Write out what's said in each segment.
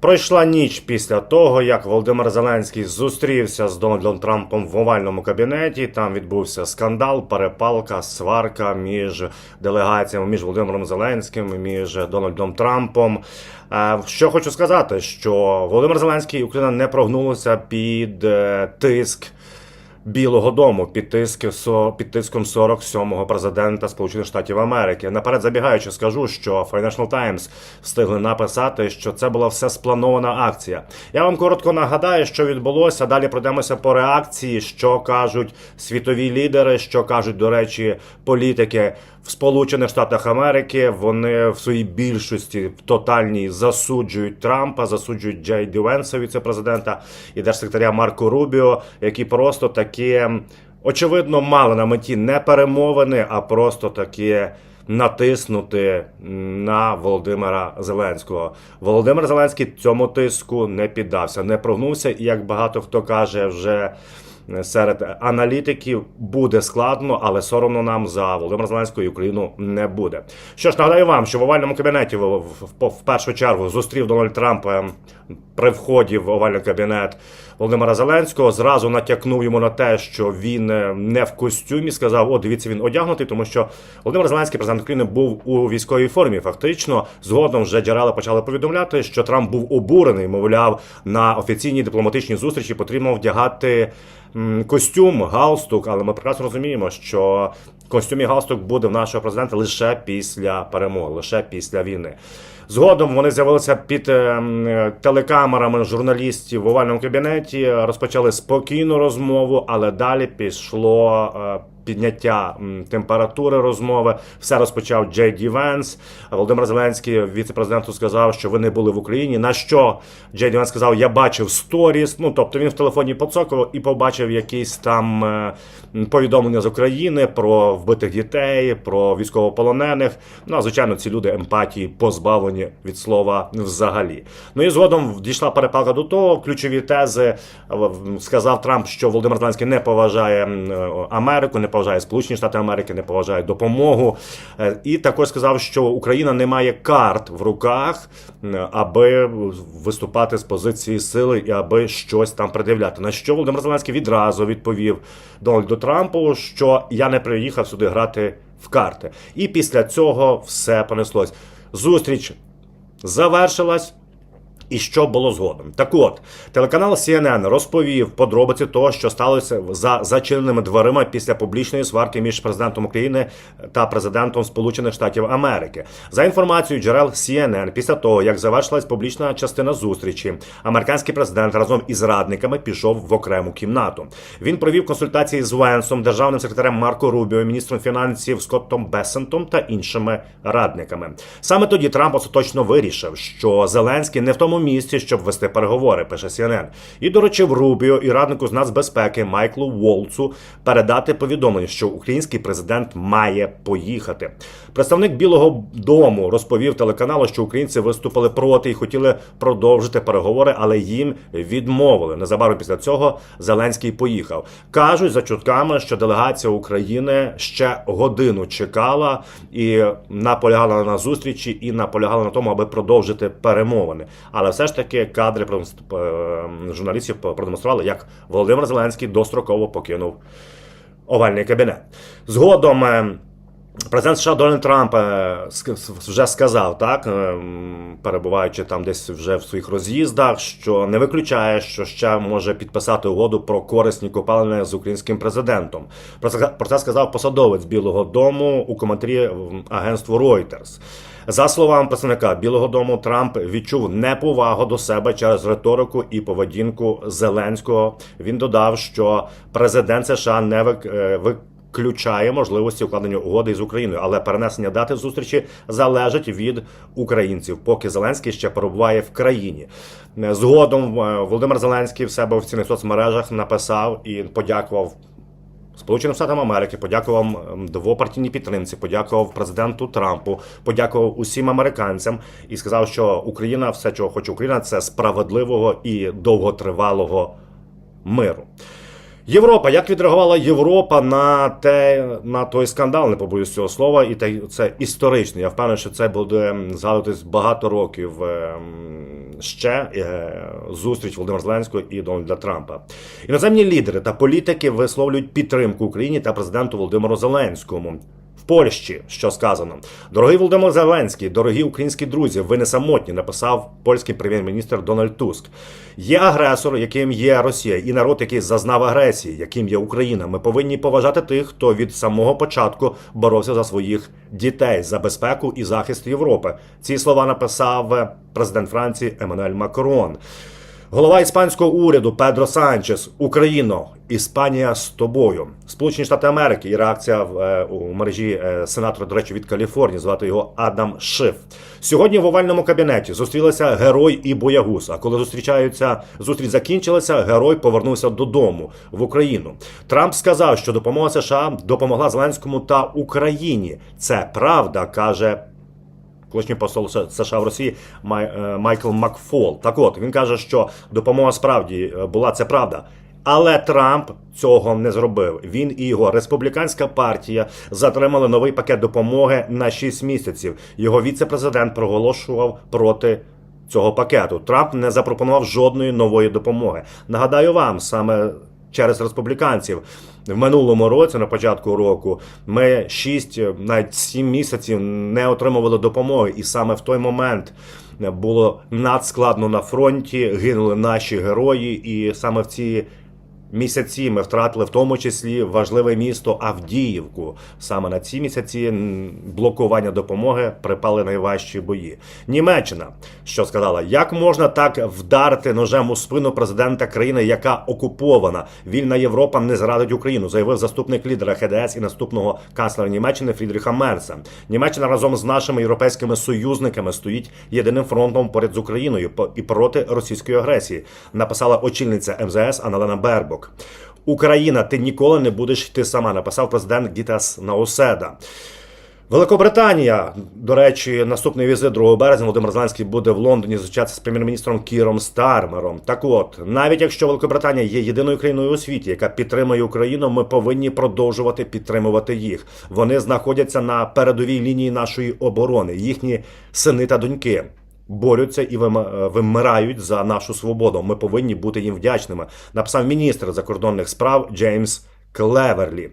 Пройшла ніч після того, як Володимир Зеленський зустрівся з Дональдом Трампом в овальному кабінеті. Там відбувся скандал, перепалка, сварка між делегаціями, між Володимиром Зеленським, між Дональдом Трампом. Е, Що хочу сказати, що Володимир Зеленський і Україна не прогнулися під е, тиск. Білого Дому під, тиск, під тиском 47-го президента Сполучених Штатів Америки. Наперед забігаючи, скажу, що Financial Times встигли написати, що це була все спланована акція. Я вам коротко нагадаю, що відбулося. Далі пройдемося по реакції, що кажуть світові лідери, що кажуть, до речі, політики в Сполучених Штатах Америки. Вони в своїй більшості в тотальній засуджують Трампа, засуджують Джей Ді Венса, віце-президента і держсекретаря Марко Рубіо, які просто такі очевидно мали на меті не перемовини, а просто такі. Натиснути на Володимира Зеленського. Володимир Зеленський цьому тиску не піддався, не прогнувся, і як багато хто каже, вже серед аналітиків буде складно, але соромно нам за Володимира Зеленського і Україну не буде. Що ж, нагадаю вам, що в овальному кабінеті в, першу чергу зустрів Дональд Трамп е, при вході в овальний кабінет Володимира Зеленського. Зразу натякнув йому на те, що він е, не в костюмі. Сказав: О, дивіться, він одягнутий, тому що Володимир Зеленський, президент України, був у військовій формі. Фактично, згодом вже джерела почали повідомляти, що Трамп був обурений. Мовляв, на офіційній дипломатичній зустрічі потрібно вдягати костюм, галстук. Але ми прекрасно розуміємо, що костюм і галстук буде в нашого президента лише після перемоги, лише після війни. Згодом вони з'явилися під е, телекамерами журналістів в овальному кабінеті, розпочали спокійну розмову, але далі пішло е, підняття температури розмови. Все розпочав Джей Ді Венс. Володимир Зеленський віце-президенту сказав, що ви не були в Україні. На що Джей Ді Венс сказав, я бачив сторіс. Ну тобто він в телефоні поцокав і побачив якісь там е, повідомлення з України про вбитих дітей, про військовополонених. Ну а звичайно, ці люди емпатії позбавлені від слова взагалі. Ну і згодом дійшла перепалка до того. Ключові тези е, сказав Трамп, що Володимир Зеленський не поважає е, Америку, не поважає Сполучені Штати Америки, не поважає допомогу. Е, І також сказав, що Україна не має карт в руках, аби виступати з позиції сили і аби щось там пред'являти. На що Володимир Зеленський відразу відповів Дональду Трампу, що я не приїхав сюди грати в карти. І після цього все понеслось. Зустріч завершилась. І що було згодом? Так от, телеканал CNN розповів подробиці того, що сталося за зачиненими дверима після публічної сварки між президентом України та президентом Сполучених Штатів Америки. За інформацією джерел CNN, після того як завершилась публічна частина зустрічі, американський президент разом із радниками пішов в окрему кімнату. Він провів консультації з Венсом, державним секретарем Марко Рубіо, міністром фінансів Скоттом Бесентом та іншими радниками. Саме тоді Трамп остаточно вирішив, що Зеленський не в тому місці, щоб вести переговори, пише CNN. І доручив Рубіо і раднику з нацбезпеки Майклу Волцу передати повідомлення, що український президент має поїхати. Представник Білого Дому розповів телеканалу, що українці виступили проти і хотіли продовжити переговори, але їм відмовили. Незабаром після цього Зеленський поїхав. Кажуть за чутками, що делегація України ще годину чекала і наполягала на зустрічі, і наполягала на тому, аби продовжити перемовини. Але все ж таки кадри е, журналістів продемонстрували, як Володимир Зеленський достроково покинув овальний кабінет. Згодом. Е, Президент США Дональд Трамп е, вже сказав, так е, перебуваючи там десь вже в своїх роз'їздах, що не виключає, що ще може підписати угоду про корисні копалини з українським президентом. Про це про це сказав посадовець Білого Дому у коментарі агентству Reuters. За словами представника Білого Дому, Трамп відчув неповагу до себе через риторику і поведінку Зеленського. Він додав, що президент США не вик, включає можливості укладення угоди з Україною, але перенесення дати зустрічі залежить від українців, поки Зеленський ще перебуває в країні. Згодом е, Володимир Зеленський в себе в офіційних соцмережах написав і подякував. Сполученим Штатам Америки подякував двопартійній підтримці, подякував президенту Трампу, подякував усім американцям і сказав, що Україна, все, чого хоче Україна, це справедливого і довготривалого миру. Європа, як відреагувала Європа на те на той скандал, не побоюсь цього слова, і те, це історично. Я впевнений, що це буде згадуватись багато років ем, ще е, зустріч Володимира Зеленського і Дональда Трампа. Іноземні лідери та політики висловлюють підтримку Україні та президенту Володимиру Зеленському. В Польщі, що сказано, дорогий Володимир Зеленський, дорогі українські друзі, ви не самотні, написав польський прем'єр-міністр Дональд Туск. Є агресор, яким є Росія, і народ, який зазнав агресії, яким є Україна. Ми повинні поважати тих, хто від самого початку боровся за своїх дітей, за безпеку і захист Європи. Ці слова написав президент Франції Еммануель Макрон. Голова іспанського уряду Педро Санчес, Україно, Іспанія з тобою. Сполучені Штати Америки і реакція в, е, у мережі е, сенатора, до речі, від Каліфорнії, звати його Адам Шиф. Сьогодні в овальному кабінеті зустрілися герой і боягуз. А коли зустрічаються, зустріч закінчилася, герой повернувся додому в Україну. Трамп сказав, що допомога США допомогла Зеленському та Україні. Це правда, каже колишній посол США в Росії е, Майкл Макфол. Так от він каже, що допомога справді е, була це правда. Але Трамп цього не зробив. Він і його республіканська партія затримали новий пакет допомоги на 6 місяців. Його віце-президент проголошував проти цього пакету. Трамп не запропонував жодної нової допомоги. Нагадаю вам саме. Через республіканців. В минулому році, на початку року, ми 6, навіть 7 місяців не отримували допомоги, і саме в той момент було надскладно на фронті, гинули наші герої, і саме в ці місяці ми втратили в тому числі важливе місто Авдіївку. Саме на ці місяці блокування допомоги припали найважчі бої. Німеччина що сказала, як можна так вдарити ножем у спину президента країни, яка окупована? Вільна Європа не зрадить Україну, заявив заступник лідера ХДС і наступного канцлера Німеччини Фрідріха Мерца. Німеччина разом з нашими європейськими союзниками стоїть єдиним фронтом поряд з Україною і проти російської агресії. Написала очільниця МЗС Аналена Бербок. Україна, ти ніколи не будеш йти сама, написав президент Гітас Науседа. Великобританія, до речі, наступний візит 2 березня Володимир Зеленський буде в Лондоні зустрічатися з прем'єр-міністром Кіром Стармером. Так от, навіть якщо Великобританія є єдиною країною у світі, яка підтримує Україну, ми повинні продовжувати підтримувати їх. Вони знаходяться на передовій лінії нашої оборони. Їхні сини та доньки борються і е, вимирають за нашу свободу. Ми повинні бути їм вдячними. Написав міністр закордонних справ Джеймс Клеверлі.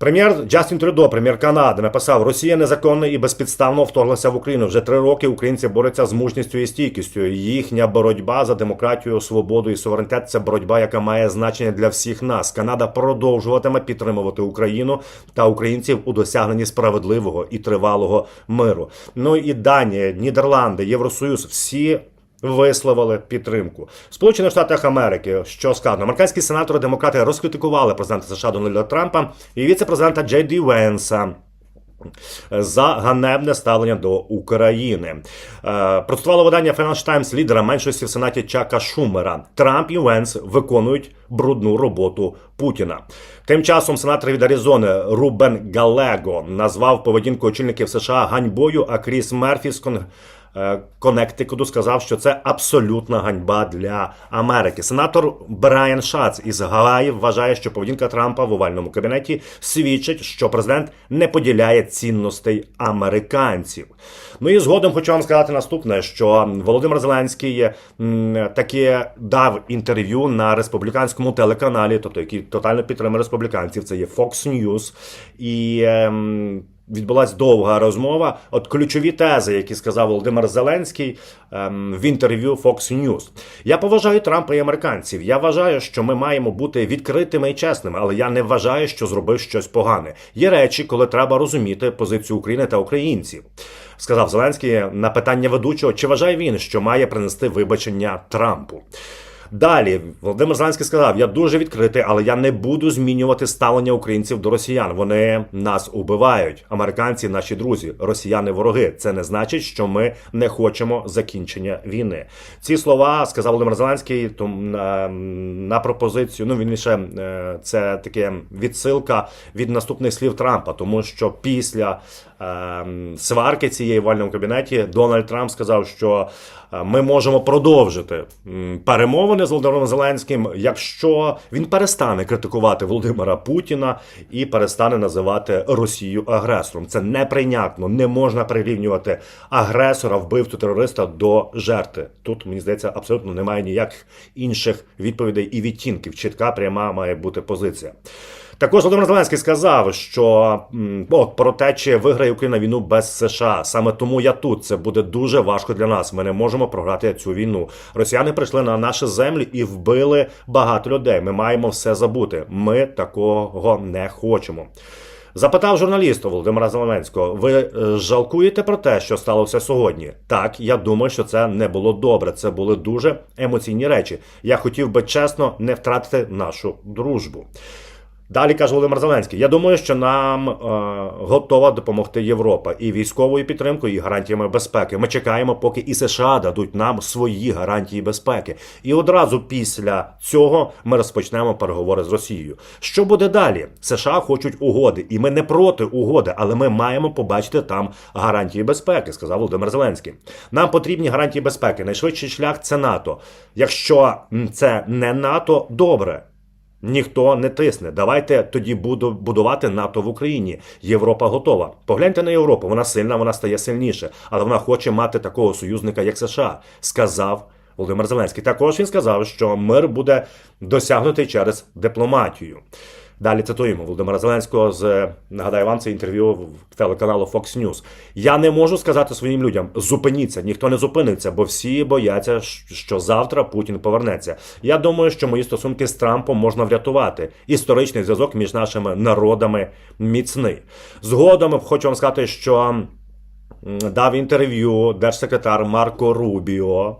Прем'єр Джастін Трюдо, прем'єр Канади, написав: Росія незаконно і безпідставно вторглася в Україну. Вже три роки українці борються з мужністю і стійкістю. Їхня боротьба за демократію, свободу і суверенітет це боротьба, яка має значення для всіх нас. Канада продовжуватиме підтримувати Україну та українців у досягненні справедливого і тривалого миру. Ну і Данія, Нідерланди, Євросоюз всі висловили підтримку. Сполучених Штатах Америки, що сказано, американські сенатори демократи розкритикували президента США Дональда Трампа і віце-президента Джей Ді Венса. За ганебне ставлення до України Е, процитувало видання Financial Times лідера меншості в сенаті Чака Шумера. Трамп і Венс виконують брудну роботу Путіна. Тим часом сенатор від Аризони Рубен Галего назвав поведінку очільників США ганьбою, а Кріс Мерфі з Коннектикуду сказав, що це абсолютна ганьба для Америки. Сенатор Брайан Шац із Гаваї вважає, що поведінка Трампа в овальному кабінеті свідчить, що президент не поділяє цінностей американців. Ну і згодом хочу вам сказати наступне: що Володимир Зеленський таки дав інтерв'ю на республіканському телеканалі, тобто який тотально підтримує республіканців. Це є Fox News. І ем, відбулася довга розмова. От ключові тези, які сказав Володимир Зеленський ем, в інтерв'ю Fox News. Я поважаю Трампа і американців. Я вважаю, що ми маємо бути відкритими і чесними, але я не вважаю, що зробив щось погане. Є речі, коли треба розуміти позицію України та українців. Сказав Зеленський на питання ведучого, чи вважає він, що має принести вибачення Трампу. Далі Володимир Зеленський сказав: я дуже відкритий, але я не буду змінювати ставлення українців до росіян. Вони нас убивають. Американці, наші друзі, росіяни, вороги. Це не значить, що ми не хочемо закінчення війни. Ці слова сказав Володимир Зеленський том, на, на пропозицію. Ну він ще це таке відсилка від наступних слів Трампа, тому що після ем, сварки цієї в вальному кабінеті, Дональд Трамп сказав, що е, ми можемо продовжити перемовини з Володимиром Зеленським, якщо він перестане критикувати Володимира Путіна і перестане називати Росію агресором. Це неприйнятно. Не можна прирівнювати агресора, вбивцю терориста до жертви. Тут мені здається, абсолютно немає ніяких інших відповідей і відтінків. Чітка пряма має бути позиція. Також Володимир Зеленський сказав, що от про те, чи виграє Україна війну без США. Саме тому я тут. Це буде дуже важко для нас. Ми не можемо програти цю війну. Росіяни прийшли на наші землі і вбили багато людей. Ми маємо все забути. Ми такого не хочемо. Запитав журналіста Володимира Зеленського: ви е, жалкуєте про те, що сталося сьогодні? Так, я думаю, що це не було добре. Це були дуже емоційні речі. Я хотів би чесно не втратити нашу дружбу. Далі каже Володимир Зеленський: я думаю, що нам е, готова допомогти Європа і військовою підтримкою, і гарантіями безпеки. Ми чекаємо, поки і США дадуть нам свої гарантії безпеки. І одразу після цього ми розпочнемо переговори з Росією. Що буде далі? США хочуть угоди, і ми не проти угоди, але ми маємо побачити там гарантії безпеки, сказав Володимир Зеленський. Нам потрібні гарантії безпеки. Найшвидший шлях це НАТО. Якщо це не НАТО, добре. Ніхто не тисне. Давайте тоді буду будувати НАТО в Україні. Європа готова. Погляньте на Європу. Вона сильна, вона стає сильніше, але вона хоче мати такого союзника, як США. Сказав Володимир Зеленський. Також він сказав, що мир буде досягнутий через дипломатію. Далі цитуємо Володимира Зеленського з нагадаю вам це інтерв'ю в телеканалу Fox News. Я не можу сказати своїм людям: зупиніться, ніхто не зупиниться, бо всі бояться, що завтра Путін повернеться. Я думаю, що мої стосунки з Трампом можна врятувати. Історичний зв'язок між нашими народами міцний. Згодом хочу вам сказати, що дав інтерв'ю держсекретар Марко Рубіо.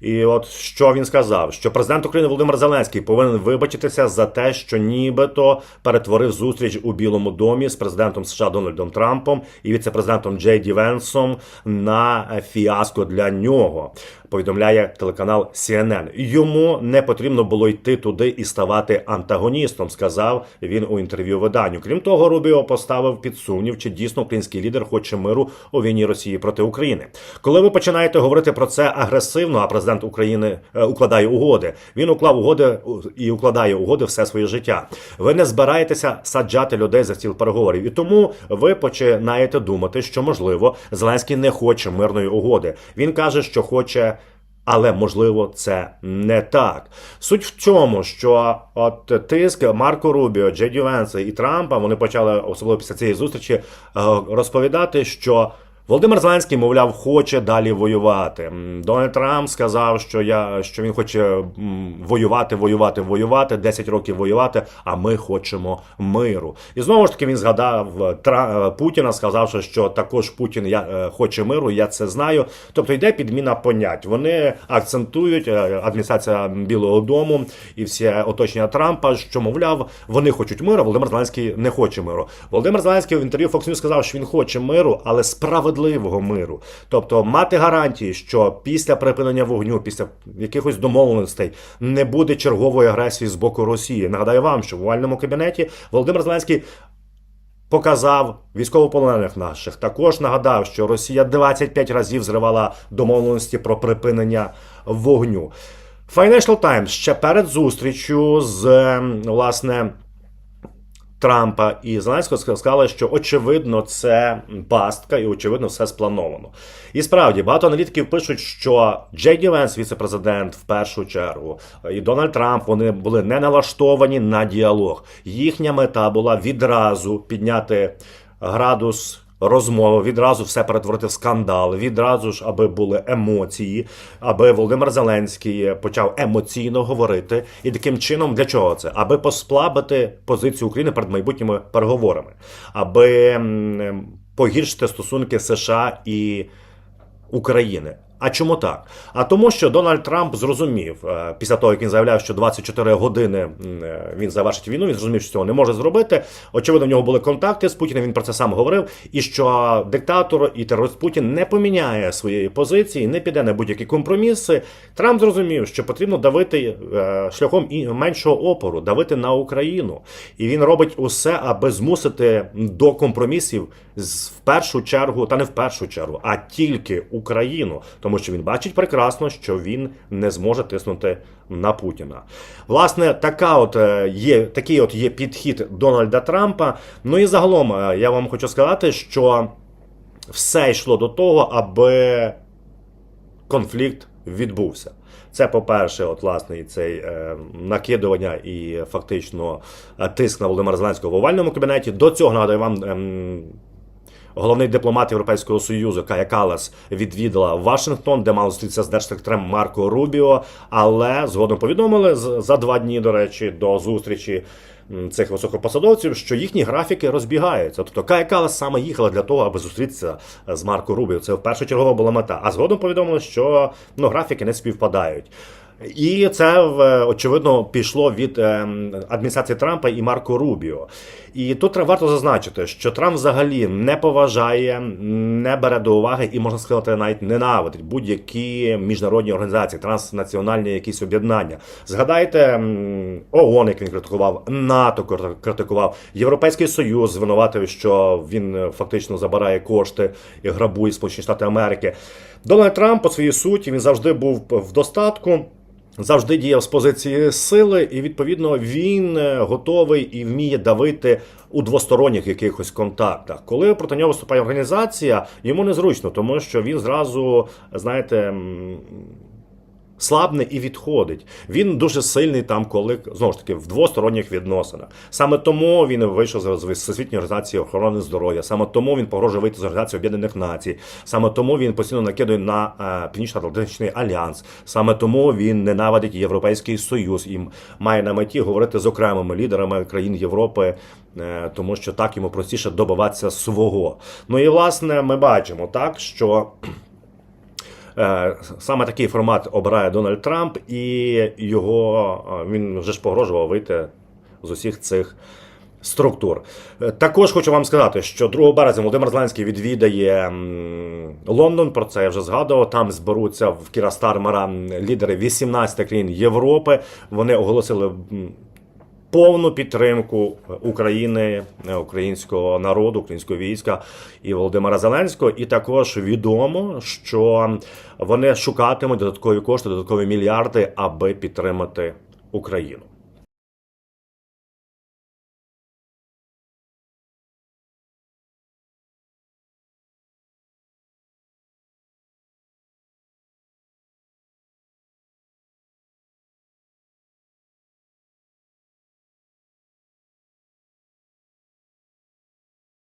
І от що він сказав: що президент України Володимир Зеленський повинен вибачитися за те, що нібито перетворив зустріч у Білому домі з президентом США Дональдом Трампом і віце-президентом Джей Ді Венсом на фіаско для нього. Повідомляє телеканал CNN. Йому не потрібно було йти туди і ставати антагоністом, сказав він у інтерв'ю виданню. Крім того, Рубіо поставив під сумнів, чи дійсно український лідер хоче миру у війні Росії проти України. Коли ви починаєте говорити про це агресивно, а президент України е, укладає угоди. Він уклав угоди і укладає угоди все своє життя. Ви не збираєтеся саджати людей за стіл переговорів, і тому ви починаєте думати, що можливо Зеленський не хоче мирної угоди. Він каже, що хоче. Але можливо це не так. Суть в цьому, що от тиск Марко Рубіо, Джеді Венса і Трампа вони почали особливо після цієї зустрічі е, розповідати, що Володимир Зеленський, мовляв, хоче далі воювати. Дональд Трамп сказав, що я що він хоче воювати, воювати, воювати, 10 років воювати. А ми хочемо миру. І знову ж таки він згадав е, Тра... е, Путіна, сказавши, що також Путін я е, хоче миру. Я це знаю. Тобто йде підміна понять. Вони акцентують адміністрація Білого Дому і всі оточення Трампа, що мовляв, вони хочуть миру. Володимир Зеленський не хоче миру. Володимир Зеленський в інтерв'ю Fox News сказав, що він хоче миру, але справедливого миру. Тобто мати гарантії, що після припинення вогню, після якихось домовленостей не буде чергової агресії з боку Росії. Нагадаю вам, що в овальному кабінеті Володимир Зеленський показав військовополонених наших. Також нагадав, що Росія 25 разів зривала домовленості про припинення вогню. Financial Times ще перед зустрічю з ем, власне. Трампа і Зеленського сказали, що очевидно це пастка, і очевидно все сплановано. І справді багато аналітиків пишуть, що Джей Венс, віце-президент, в першу чергу, і Дональд Трамп вони були не налаштовані на діалог. Їхня мета була відразу підняти градус. Розмови відразу все перетворити в скандал, відразу ж, аби були емоції, аби Володимир Зеленський почав емоційно говорити. І таким чином для чого це? Аби послабити позицію України перед майбутніми переговорами, аби погіршити стосунки США і України. А чому так? А тому, що Дональд Трамп зрозумів е, після того, як він заявляв, що 24 години е, він завершить війну. Він зрозумів, що цього не може зробити. Очевидно, в нього були контакти з Путіним. Він про це сам говорив. І що диктатор і терорист Путін не поміняє своєї позиції, не піде на будь-які компроміси. Трамп зрозумів, що потрібно давити е, шляхом меншого опору, давити на Україну. І він робить усе, аби змусити до компромісів в першу чергу, та не в першу чергу, а тільки Україну, тому що він бачить прекрасно, що він не зможе тиснути на Путіна. Власне, така от е, є такий от є підхід Дональда Трампа. Ну і загалом е, я вам хочу сказати, що все йшло до того, аби конфлікт відбувся. Це, по-перше, от власне цей е, накидування і фактично е, тиск на Володимира Зеленського в овальному кабінеті. До цього нагадаю вам. ем, Головний дипломат Європейського союзу Кая Калас відвідала Вашингтон, де мав зустрітися з держсекретарем Марко Рубіо. Але згодом повідомили за два дні, до речі, до зустрічі цих високопосадовців, що їхні графіки розбігаються. Тобто Кая Калас саме їхала для того, аби зустрітися з Марко Рубіо. Це першочергова була мета. А згодом повідомили, що ну графіки не співпадають. І це в- очевидно пішло від ем, адміністрації Трампа і Марко Рубіо. І тут варто зазначити, що Трамп взагалі не поважає, не бере до уваги і можна сказати, навіть ненавидить будь-які міжнародні організації, транснаціональні якісь об'єднання. Згадайте ООН, як він критикував, НАТО кр- критикував, Європейський Союз звинуватив, що він е, фактично забирає кошти і грабує Сполучені Штати Америки. Дональд Трамп по своїй суті він завжди був в достатку. Завжди діяв з позиції сили, і відповідно він е, готовий і вміє давити у двосторонніх якихось контактах. Коли проти нього виступає організація, йому незручно, тому що він зразу, знаєте. Слабне і відходить. Він дуже сильний там, коли знову ж таки в двосторонніх відносинах. Саме тому він вийшов з з Всесвітньої організації охорони здоров'я. Саме тому він погрожує вийти з організації Об'єднаних Націй. Саме тому він постійно накидує на е, Північно-Атлантичний альянс. Саме тому він ненавидить Європейський Союз і має на меті говорити з окремими лідерами країн Європи, е, тому що так йому простіше добиватися свого. Ну і власне ми бачимо так, що. Е, Саме такий формат обирає Дональд Трамп, і його е, він вже ж погрожував вийти з усіх цих структур. Е, Також хочу вам сказати, що 2 березня Володимир Зеленський відвідає Лондон. Про це я вже згадував. Там зберуться в Кіра Стармера лідери 18 країн Європи. Вони оголосили. Повну підтримку України, е, українського народу, українського війська і Володимира Зеленського. І також відомо, що вони шукатимуть додаткові кошти, додаткові мільярди, аби підтримати Україну.